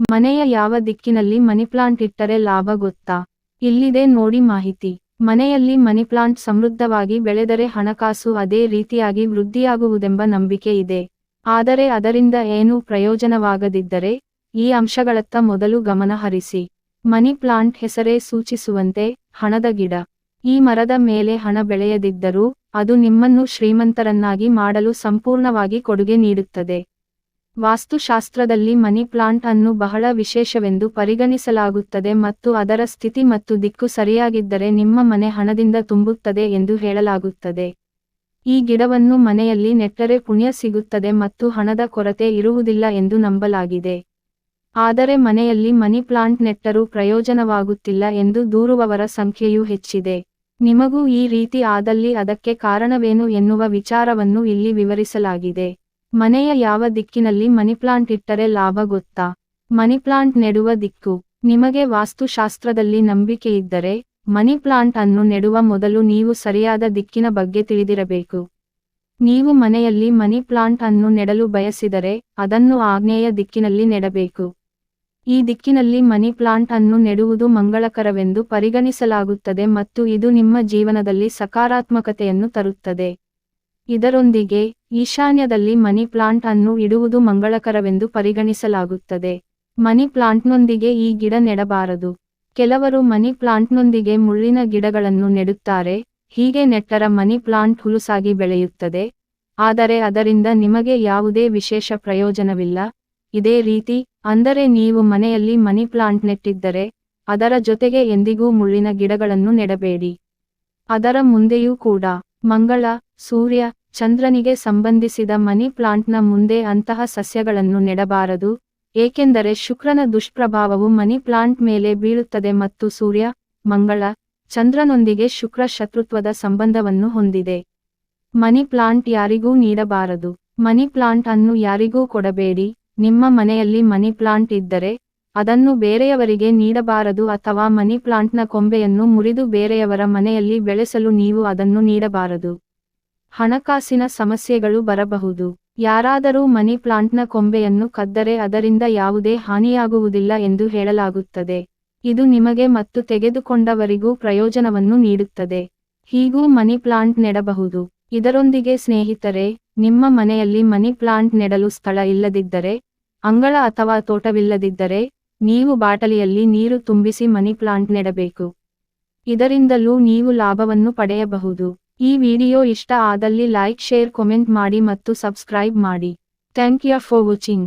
ಮನೆಯ ಯಾವ ದಿಕ್ಕಿನಲ್ಲಿ ಮನಿಪ್ಲಾಂಟ್ ಇಟ್ಟರೆ ಲಾಭ ಗೊತ್ತಾ? ಇಲ್ಲಿದೆ ನೋಡಿ ಮಾಹಿತಿ. ಮನೆಯಲ್ಲಿ ಮನಿಪ್ಲಾಂಟ್ ಸಮೃದ್ಧವಾಗಿ ಬೆಳೆದರೆ ಹಣಕಾಸು ಅದೇ ರೀತಿಯಾಗಿ ವೃದ್ಧಿಯಾಗುವುದೆಂಬ ನಂಬಿಕೆ ಇದೆ. ಆದರೆ ಅದರಿಂದ ಏನೂ ಪ್ರಯೋಜನವಾಗದಿದ್ದರೆ ಈ ಅಂಶಗಳತ್ತ ಮೊದಲು ಗಮನ ಹರಿಸಿ. ಮನಿ ಪ್ಲಾಂಟ್ ಹೆಸರೇ ಸೂಚಿಸುವಂತೆ ಹಣದ ಗಿಡ. ಈ ಮರದ ಮೇಲೆ ಹಣ ಬೆಳೆಯದಿದ್ದರೂ ಅದು ನಿಮ್ಮನ್ನು ಶ್ರೀಮಂತರನ್ನಾಗಿ ಮಾಡಲು ಸಂಪೂರ್ಣವಾಗಿ ಕೊಡುಗೆ ನೀಡುತ್ತದೆ. ವಾಸ್ತುಶಾಸ್ತ್ರದಲ್ಲಿ ಮನಿ ಪ್ಲಾಂಟ್ ಅನ್ನು ಬಹಳ ವಿಶೇಷವೆಂದು ಪರಿಗಣಿಸಲಾಗುತ್ತದೆ ಮತ್ತು ಅದರ ಸ್ಥಿತಿ ಮತ್ತು ದಿಕ್ಕು ಸರಿಯಾಗಿದ್ದರೆ ನಿಮ್ಮ ಮನೆ ಹಣದಿಂದ ತುಂಬುತ್ತದೆ ಎಂದು ಹೇಳಲಾಗುತ್ತದೆ. ಈ ಗಿಡವನ್ನು ಮನೆಯಲ್ಲಿ ನೆಟ್ಟರೆ ಪುಣ್ಯ ಸಿಗುತ್ತದೆ ಮತ್ತು ಹಣದ ಕೊರತೆ ಇರುವುದಿಲ್ಲ ಎಂದು ನಂಬಲಾಗಿದೆ. ಆದರೆ ಮನೆಯಲ್ಲಿ ಮನಿ ಪ್ಲಾಂಟ್ ನೆಟ್ಟರೂ ಪ್ರಯೋಜನವಾಗುತ್ತಿಲ್ಲ ಎಂದು ದೂರುವವರ ಸಂಖ್ಯೆಯೂ ಹೆಚ್ಚಿದೆ. ನಿಮಗೂ ಈ ರೀತಿ ಆದಲ್ಲಿ ಅದಕ್ಕೆ ಕಾರಣವೇನು ಎನ್ನುವ ವಿಚಾರವನ್ನು ಇಲ್ಲಿ ವಿವರಿಸಲಾಗಿದೆ. ಮನೆಯ ಯಾವ ದಿಕ್ಕಿನಲ್ಲಿ ಮನಿಪ್ಲಾಂಟ್ ಇಟ್ಟರೆ ಲಾಭ ಗೊತ್ತಾ? ಮನಿಪ್ಲಾಂಟ್ ನೆಡುವ ದಿಕ್ಕು. ನಿಮಗೆ ವಾಸ್ತುಶಾಸ್ತ್ರದಲ್ಲಿ ನಂಬಿಕೆಯಿದ್ದರೆ ಮನಿ ಪ್ಲಾಂಟ್ ಅನ್ನು ನೆಡುವ ಮೊದಲು ನೀವು ಸರಿಯಾದ ದಿಕ್ಕಿನ ಬಗ್ಗೆ ತಿಳಿದಿರಬೇಕು. ನೀವು ಮನೆಯಲ್ಲಿ ಮನಿ ಪ್ಲಾಂಟ್ ಅನ್ನು ನೆಡಲು ಬಯಸಿದರೆ ಅದನ್ನು ಆಗ್ನೇಯ ದಿಕ್ಕಿನಲ್ಲಿ ನೆಡಬೇಕು. ಈ ದಿಕ್ಕಿನಲ್ಲಿ ಮನಿ ಪ್ಲಾಂಟ್ ಅನ್ನು ನೆಡುವುದು ಮಂಗಳಕರವೆಂದು ಪರಿಗಣಿಸಲಾಗುತ್ತದೆ ಮತ್ತು ಇದು ನಿಮ್ಮ ಜೀವನದಲ್ಲಿ ಸಕಾರಾತ್ಮಕತೆಯನ್ನು ತರುತ್ತದೆ. ಇದರೊಂದಿಗೆ ಈಶಾನ್ಯದಲ್ಲಿ ಮನಿ ಪ್ಲಾಂಟ್ ಅನ್ನು ಇಡುವುದು ಮಂಗಳಕರವೆಂದು ಪರಿಗಣಿಸಲಾಗುತ್ತದೆ. ಮನಿ ಪ್ಲಾಂಟ್ನೊಂದಿಗೆ ಈ ಗಿಡ ನೆಡಬಾರದು. ಕೆಲವರು ಮನಿ ಪ್ಲಾಂಟ್ನೊಂದಿಗೆ ಮುಳ್ಳಿನ ಗಿಡಗಳನ್ನು ನೆಡುತ್ತಾರೆ, ಹೀಗೆ ನೆಟ್ಟರ ಮನಿ ಪ್ಲಾಂಟ್ ಹುಲುಸಾಗಿ ಬೆಳೆಯುತ್ತದೆ. ಆದರೆ ಅದರಿಂದ ನಿಮಗೆ ಯಾವುದೇ ವಿಶೇಷ ಪ್ರಯೋಜನವಿಲ್ಲ. ಇದೇ ರೀತಿ, ಅಂದರೆ ನೀವು ಮನೆಯಲ್ಲಿ ಮನಿ ಪ್ಲಾಂಟ್ ನೆಟ್ಟಿದ್ದರೆ, ಅದರ ಜೊತೆಗೆ ಎಂದಿಗೂ ಮುಳ್ಳಿನ ಗಿಡಗಳನ್ನು ನೆಡಬೇಡಿ. ಅದರ ಮುಂದೆಯೂ ಕೂಡ, ಮಂಗಳ, ಸೂರ್ಯ ಚಂದ್ರನಿಗೆ ಸಂಬಂಧಿಸಿದ ಮನಿ ಪ್ಲಾಂಟ್ನ ಮುಂದೆ ಅಂತಹ ಸಸ್ಯಗಳನ್ನು ನೆಡಬಾರದು, ಏಕೆಂದರೆ ಶುಕ್ರನ ದುಷ್ಪ್ರಭಾವವು ಮನಿ ಪ್ಲಾಂಟ್ ಮೇಲೆ ಬೀಳುತ್ತದೆ ಮತ್ತು ಸೂರ್ಯ, ಮಂಗಳ, ಚಂದ್ರನೊಂದಿಗೆ ಶುಕ್ರ ಶತ್ರುತ್ವದ ಸಂಬಂಧವನ್ನು ಹೊಂದಿದೆ. ಮನಿ ಪ್ಲಾಂಟ್ ಯಾರಿಗೂ ನೀಡಬಾರದು. ಮನಿ ಪ್ಲಾಂಟ್ ಅನ್ನು ಯಾರಿಗೂ ಕೊಡಬೇಡಿ. ನಿಮ್ಮ ಮನೆಯಲ್ಲಿ ಮನಿ ಪ್ಲಾಂಟ್ ಇದ್ದರೆ, ಅದನ್ನು ಬೇರೆಯವರಿಗೆ ನೀಡಬಾರದು ಅಥವಾ ಮನಿ ಪ್ಲಾಂಟ್ನ ಕೊಂಬೆಯನ್ನು ಮುರಿದು ಬೇರೆಯವರ ಮನೆಯಲ್ಲಿ ಬೆಳೆಸಲು ನೀವು ಅದನ್ನು ನೀಡಬಾರದು. ಹಣಕಾಸಿನ ಸಮಸ್ಯೆಗಳು ಬರಬಹುದು. ಯಾರಾದರೂ ಮನಿ ಪ್ಲಾಂಟ್ನ ಕೊಂಬೆಯನ್ನು ಕದ್ದರೆ ಅದರಿಂದ ಯಾವುದೇ ಹಾನಿಯಾಗುವುದಿಲ್ಲ ಎಂದು ಹೇಳಲಾಗುತ್ತದೆ. ಇದು ನಿಮಗೆ ಮತ್ತು ತೆಗೆದುಕೊಂಡವರಿಗೂ ಪ್ರಯೋಜನವನ್ನು ನೀಡುತ್ತದೆ. ಹೀಗೂ ಮನಿ ಪ್ಲಾಂಟ್ ನೆಡಬಹುದು. ಇದರೊಂದಿಗೆ ಸ್ನೇಹಿತರೆ, ನಿಮ್ಮ ಮನೆಯಲ್ಲಿ ಮನಿ ಪ್ಲಾಂಟ್ ನೆಡಲು ಸ್ಥಳ ಇಲ್ಲದಿದ್ದರೆ, ಅಂಗಳ ಅಥವಾ ತೋಟವಿಲ್ಲದಿದ್ದರೆ, ನೀವು ಬಾಟಲಿಯಲ್ಲಿ ನೀರು ತುಂಬಿಸಿ ಮನಿ ಪ್ಲಾಂಟ್ ನೆಡಬೇಕು. ಇದರಿಂದಲೂ ನೀವು ಲಾಭವನ್ನು ಪಡೆಯಬಹುದು. ಈ ವಿಡಿಯೋ ಇಷ್ಟ ಆದಲ್ಲಿ ಲೈಕ್, ಶೇರ್ ಕಮೆಂಟ್ ಮಾಡಿ ಮತ್ತು ಸಬ್ಸ್ಕ್ರೈಬ್ ಮಾಡಿ. Thank you for watching